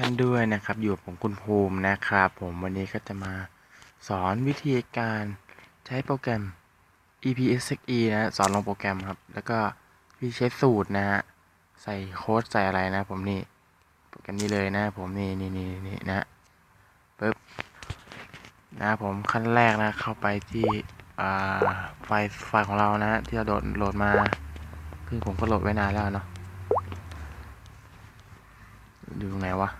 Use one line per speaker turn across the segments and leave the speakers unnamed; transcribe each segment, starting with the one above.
ท่านด้วยนะครับ อยู่กับผมคุณภูมินะครับ ผมวันนี้ก็จะมาสอนวิธีการใช้โปรแกรม EPSXE นะสอนลงโปรแกรมครับ แล้วก็วิธีใช้สูตรนะฮะใส่โค้ดใส่อะไรนะ ผมนี่โปรแกรมนี้เลยนะ ผมนี่นี่นี่นี่นะปึ๊บนะผมขั้นแรกนะเข้าไปที่ไฟล์ไฟล์ของเรานะที่เราโดดโหลดมาซึ่งผมก็โหลดไว้นานแล้วเนาะอยู่ตรงไหนวะ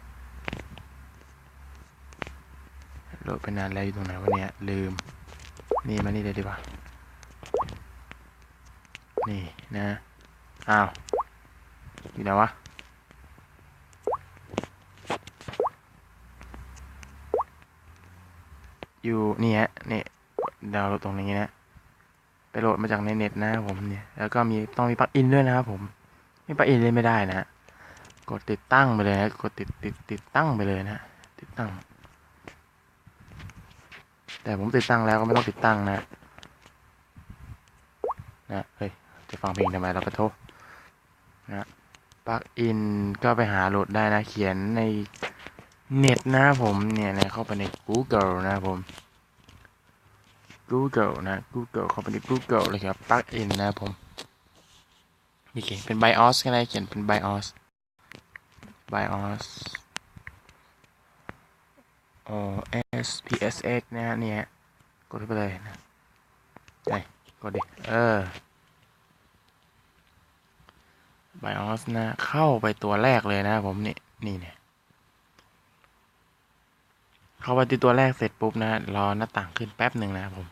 โหลดไปนานแล้วอยู่ตรงไหนวะเนี่ย ลืม นี่มานี่เลยดีกว่า นี่นะ อ้าว อยู่ไหนวะ อยู่นี่ฮะนี่ดาวโหลดตรงนี้นะ ไปโหลดมาจากในเน็ตนะผมเนี่ย แล้วก็มีต้องมีปลั๊กอินด้วยนะครับผม ไม่ปลั๊กอินเล่นไม่ได้นะฮะกดติดตั้งไปเลยนะ กดติดติดติดตั้งไปเลยนะ ติดตั้ง แต่ผมติดตั้งแล้วก็ไม่ต้องติดตั้งนะนะเฮ้ยจะฟังเพลงทำไมเราก็โทษนะปลั๊กอินก็ไปหาโหลดได้นะ เขียนในเน็ตนะผมเนี่ยนะเข้าไปใน Google นะผม Google นะ Google เข้าไปใน Google เลยครับปลั๊กอินนะผมนี่เขียนเป็น BIOS ก็ได้เขียนเป็น BIOS BIOS OS PSX นะฮะเนี่ยกดไปเลยนะไปกดดิเออ BIOS นะ เข้าไปตัวแรกเลยนะผมนี่นี่เนี่ยเข้าไปที่ตัวแรกเสร็จปุ๊บนะ รอหน้าต่างขึ้นแป๊บหนึ่งนะผม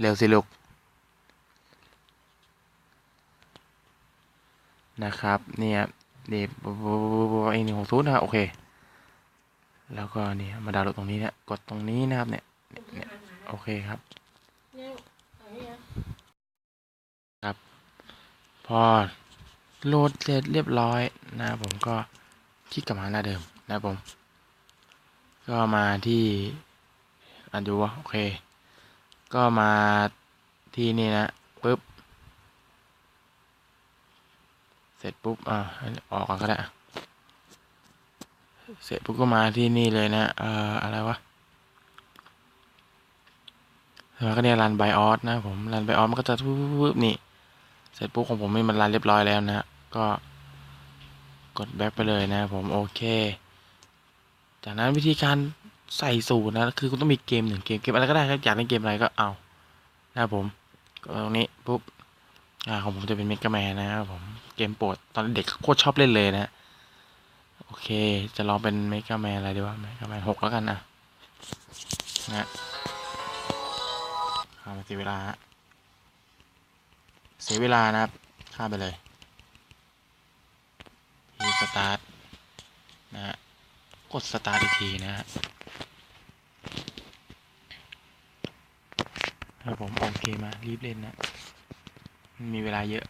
เร็วสิลูกนะครับ เนี่ย นี่ไอหนึ่งหกศูนย์นะโอเค แล้วก็นี่มาดาวน์โหลดตรงนี้เนี่ยกดตรงนี้นะครับเนี่ยเนี่ยโอเคครับครับ พอโหลดเสร็จเรียบร้อยนะผมก็คลิกกลับมาหน้าเดิมนะผม ก็มาที่อันดูวะโอเค ก็มาที่นี่นะปุ๊บ เส ร็จปุ๊บอ่าออกก่อนก็ได้เสร็จปุ๊บก็มาที่นี่เลยนะเอ่ออะไรวะแล้วก็เนี่ยรันไบออสนะผมรันไบออสมันก็จะปุ๊บนี่เสร็จปุ๊บของผมนี่มันรันเรียบร้อยแล้วนะก็กดแบ็คไปเลยนะผมโอเค จากนั้นวิธีการใส่สูตรนะ คือคุณต้องมีเกมหนึ่งเกมเกมอะไรก็ได้ครับอยากเล่นเกมอะไรก็เอานะผมก็ตรงนี้ปุ๊บ อ่าของผมจะเป็นเมก a แมนนะครับผมเกมโปรดตอนเด็กโคตรชอบเล่นเลยนะโอเค จะลองเป็นเมก a แมนอะไรดีวะเมก a แมนหกแล้วกันนะนะข้ามไปเสียเวลาฮะเสียเวลานะครับข้ามไปเลยทีสตาร์ทนะฮะกดสตาร์ทอีกทีนะฮะครับผมโอเคมารีบเล่นนะ มีเวลาเยอะ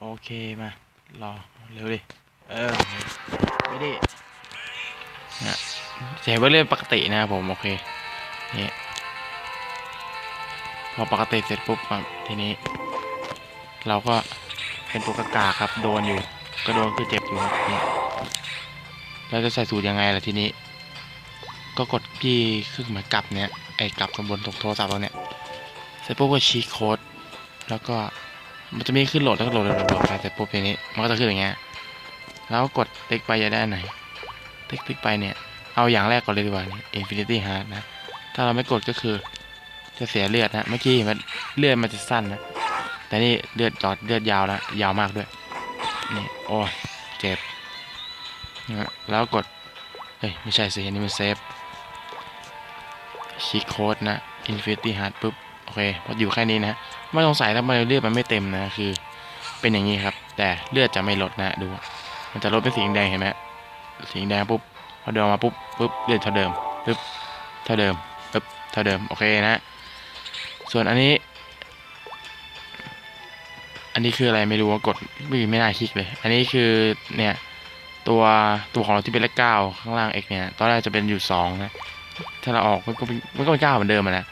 โอเคมา รอ เร็วดิ เออ ไม่ได้นะจะเห็นว่าเล่อนปกตินะครับผม โอเค นี่ พอปกติเสร็จปุ๊บครับทีนี้ เราก็เป็นตัวกากาครับ โดนอยู่ ก็โดนคือเจ็บอยู่ครับนี่เราจะใส่สูตรยังไงล่ะทีนี้ ก็กดที่เครื่งหมายกลับเนี่ย ไอ้กลับตรงบนตรงโทรศัพท์เราเนี่ย เสร็จปุ๊บก็ชี้โค้ด แล้วก็มันจะมีขึ้นโหลดแล้วก็โหลดโหลดโหลดไปเสร็จปุ๊บทีนี้มันก็จะขึ้นอย่างเงี้ยแล้วกดติ๊กไปจะได้ไหนติ๊กติ๊กไปเนี่ย เอาอย่างแรกก่อนเลยดีกว่านี่ Infinity Heart นะ ถ้าเราไม่กดก็คือ จะเสียเลือดนะเมื่อกี้มันเลือดมันจะสั้นนะ แต่นี่เลือดจอดเลือดยาวแล้วยาวมากด้วยนี่โอ้ยเจ็บนะแล้วกดเฮ้ยไม่ใช่สิอันนี้มันเซฟชี้โค้ดนะ Infinity Heart ปุ๊บ เคพออยู่แค่นี้นะไม่สงสัยทำไมเลือดมันไม่เต็มนะคือ เป็นอย่างนี้ครับ แต่เลือดจะไม่ลดนะดู มันจะลดเป็นสีแดงเห็นไหมสีแดงปุ๊บพอเดินมาปุ๊บปุ๊บเลือดเท่าเดิมปุ๊บเท่าเดิมปุ๊บเท่าเดิมโอเคนะ ส่วนอันนี้ อันนี้คืออะไรไม่รู้ว่ากดไม่ไม่น่าคลิกเลย อันนี้คือเนี่ยตัวตัวของเราที่เป็นเลขเก้าข้างล่าง x เนี่ย ตอนแรกจะเป็นอยู่สองนะ ถ้าเราออกมันก็มันก็เป็นเก้าเหมือนเดิมนะ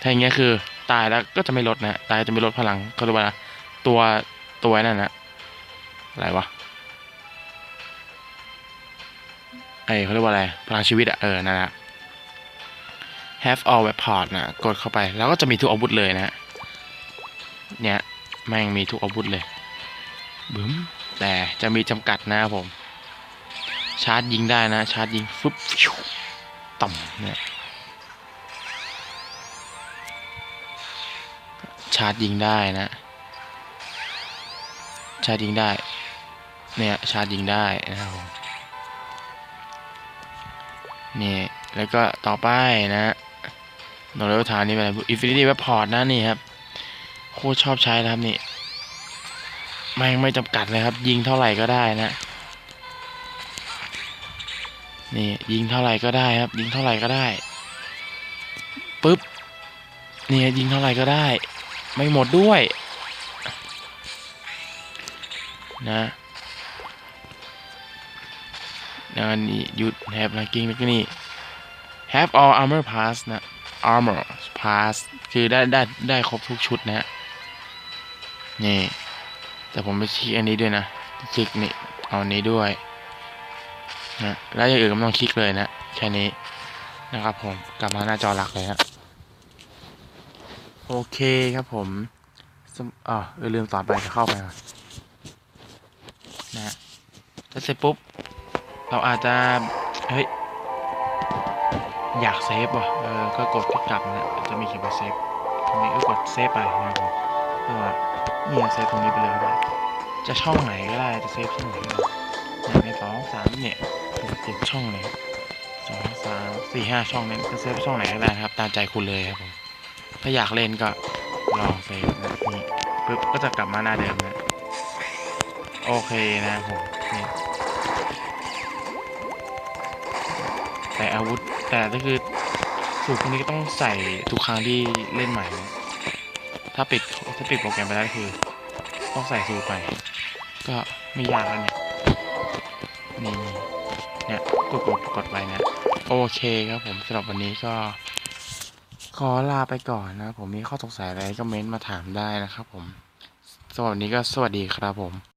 ถ้าอย่างเงี้ยคือตายแล้วก็จะไม่ลดนะตายจะไม่ลดพลังเขาเรียกว่าตัวตัวนั่นนะอะไรวะไอเขาเรียกว่าอะไรพลังชีวิตอะเออนั่นแหละ have all weapon นะกดเข้าไป แล้วก็จะมีทุกอาวุธเลยนะเนี่ยแม่งมีทุกอาวุธเลยบึ้มแต่จะมีจำกัดนะครับผม ชาร์จยิงได้นะ ชาร์จยิงฟึบต่ำเนี่ย ชาร์จยิงได้นะ ชาร์จยิงได้ เนี่ย ชาร์จยิงได้นะครับนี่แล้วก็ต่อไปนะโนเรลทานนี่เป็นอะไร Infinity Weapon นะนี่ครับ โคตรชอบใช้นะครับนี่แม่งไม่จำกัดเลยครับ ยิงเท่าไหร่ก็ได้นะนี่ยิงเท่าไหร่ก็ได้ครับ ยิงเท่าไหร่ก็ได้ปึ๊บนี่ยิงเท่าไหร่ก็ได้ ไม่หมดด้วยนะแล้วอันนี้หยุด have ranking แล้วก็นี่ have all armor pass นะ armor pass คือได้ได้ได้ครบทุกชุดนะฮะนี่ แต่ผมไปคลิกอันนี้ด้วยนะ คลิกนี่ เอาอันนี้ด้วยนะแล้วอย่างอื่นก็ไม่ต้องคลิกเลยนะ แค่นี้นะครับผม กลับมาหน้าจอหลักเลยฮะ โอเคครับผมสมอ่าเออลืมสอนไปจะเข้าไปนะฮะแล้วเสร็จปุ๊บ เราอาจจะ เฮ้ย อยากเซฟว่ะ เออ ก็กดที่กลับนะจะมีเขียนว่าเซฟ ตรงนี้ก็กดเซฟไปนะครับผมเพื่อเนี่ยเซฟตรงนี้ไปเลยก็ได้จะช่องไหนก็ได้ จะเซฟช่องไหนก็ได้หนึ่งในสองสามเนี่ยเจ็ดช่องเลยสองสามสี่ห้าช่องเนี่ยจะเซฟช่องไหนก็ได้ครับ ตามใจคุณเลยครับผม ถ้าอยากเล่นก็ลองเซฟนะนี่ปึ๊บก็จะกลับมาหน้าเดิมนะ โอเคนะผมนี่แต่อาวุธแต่ก็คือสูตรพวกนี้ก็ต้องใส่ทุกครั้งที่เล่นใหม่นะถ้าปิดถ้าปิดโปรแกรมไปแล้วคือ ต้องใส่สูตรใหม่ก็ไม่ยากแล้วเนี่ยนี่เนี่ยกดกดกดไปนะ โอเคครับผมสำหรับวันนี้ก็ ขอลาไปก่อนนะ ผมมีข้อสงสัยอะไรก็เม้นต์มาถามได้นะครับผมสำหรับวันนี้ก็สวัสดีครับผม